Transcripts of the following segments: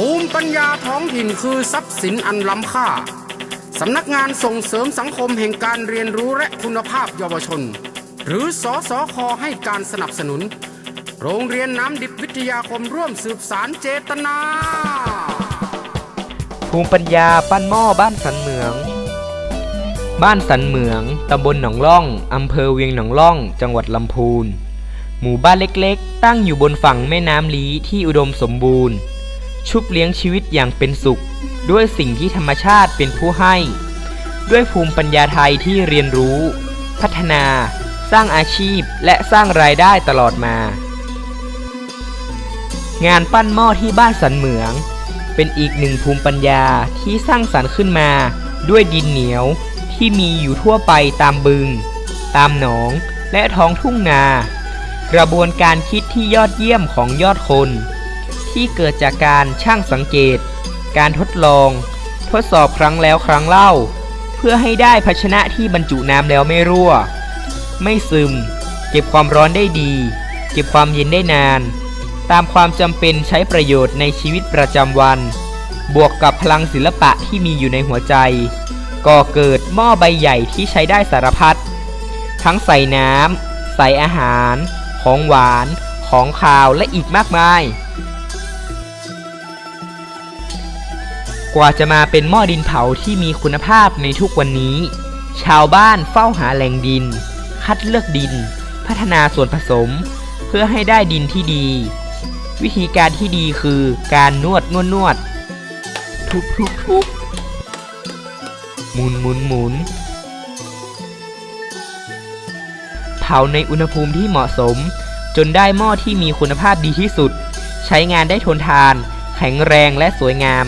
ภูมิปัญญาท้องถิ่นคือทรัพย์สินอันล้ำค่า สำนักงานส่งเสริมสังคมแห่งการเรียนรู้และคุณภาพเยาวชน หรือสอสอคอให้การสนับสนุน โรงเรียนน้ำดิบวิทยาคมร่วมสืบสารเจตนา ภูมิปัญญาปั้นหม้อบ้านสันเหมือง บ้านสันเหมืองตำบลหนองล่องอำเภอเวียงหนองล่อง จังหวัดลำพูน หมู่บ้านเล็กๆ ตั้งอยู่บนฝั่งแม่น้ำลีที่อุดมสมบูรณ์ ชุบเลี้ยงชีวิตอย่างเป็นสุข ด้วยสิ่งที่ธรรมชาติเป็นผู้ให้ ด้วยภูมิปัญญาไทยที่เรียนรู้ พัฒนา สร้างอาชีพและสร้างรายได้ตลอดมา งานปั้นหม้อที่บ้านสันเหมือง เป็นอีกหนึ่งภูมิปัญญาที่สร้างสรรค์ขึ้นมา ด้วยดินเหนียวที่มีอยู่ทั่วไปตามบึง ตามหนองและท้องทุ่งนา กระบวนการคิดที่ยอดเยี่ยมของยอดคน ที่เกิดจากการช่างสังเกต การทดลอง ทดสอบครั้งแล้วครั้งเล่า เพื่อให้ได้ภาชนะที่บรรจุน้ำแล้วไม่รั่ว ไม่ซึม เก็บความร้อนได้ดี เก็บความเย็นได้นาน ตามความจำเป็นใช้ประโยชน์ในชีวิตประจำวัน บวกกับพลังศิลปะที่มีอยู่ในหัวใจ ก่อเกิดหม้อใบใหญ่ที่ใช้ได้สารพัด ทั้งใส่น้ำใส่อาหาร ของหวาน ของคาวและอีกมากมาย กว่าจะมาเป็นหม้อดินเผาที่มีคุณภาพในทุกวันนี้ ชาวบ้านเฝ้าหาแหล่งดิน คัดเลือกดิน พัฒนาส่วนผสม เพื่อให้ได้ดินที่ดี วิธีการที่ดีคือการนวดนวดนวด ทุบทุบทุบหมุนหมุนหมุนเผาในอุณหภูมิที่เหมาะสม จนได้หม้อที่มีคุณภาพดีที่สุด ใช้งานได้ทนทาน แข็งแรงและสวยงาม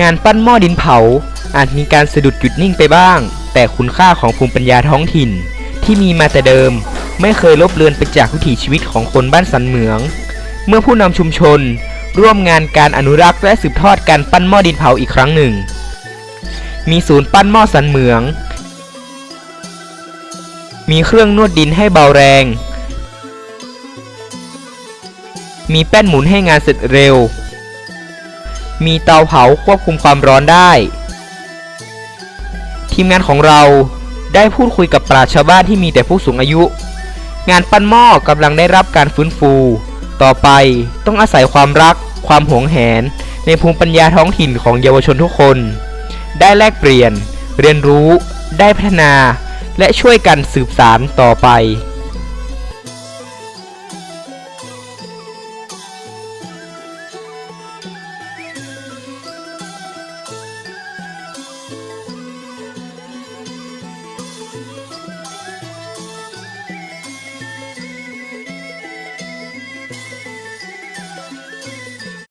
งานปั้นหม้อดินเผา อาจมีการสะดุดหยุดนิ่งไปบ้าง แต่คุณค่าของภูมิปัญญาท้องถิ่น ที่มีมาแต่เดิม ไม่เคยลบเลือนไปจากวิถีชีวิตของคนบ้านสันเหมือง เมื่อผู้นำชุมชน ร่วมงานการอนุรักษ์และสืบทอดการปั้นหม้อดินเผาอีกครั้งหนึ่ง มีศูนย์ปั้นหม้อสันเหมือง มีเครื่องนวดดินให้เบาแรง มีแป้นหมุนให้งานเสร็จเร็ว มีเตาเผาควบคุมความร้อนได้ ทีมงานของเราได้พูดคุยกับปราชญ์ชาวบ้านที่มีแต่ผู้สูงอายุ งานปั้นหม้อกำลังได้รับการฟื้นฟู ต่อไปต้องอาศัยความรัก ความหวงแหน ในภูมิปัญญาท้องถิ่นของเยาวชนทุกคน ได้แลกเปลี่ยน เรียนรู้ ได้พัฒนา และช่วยกันสืบสารต่อไป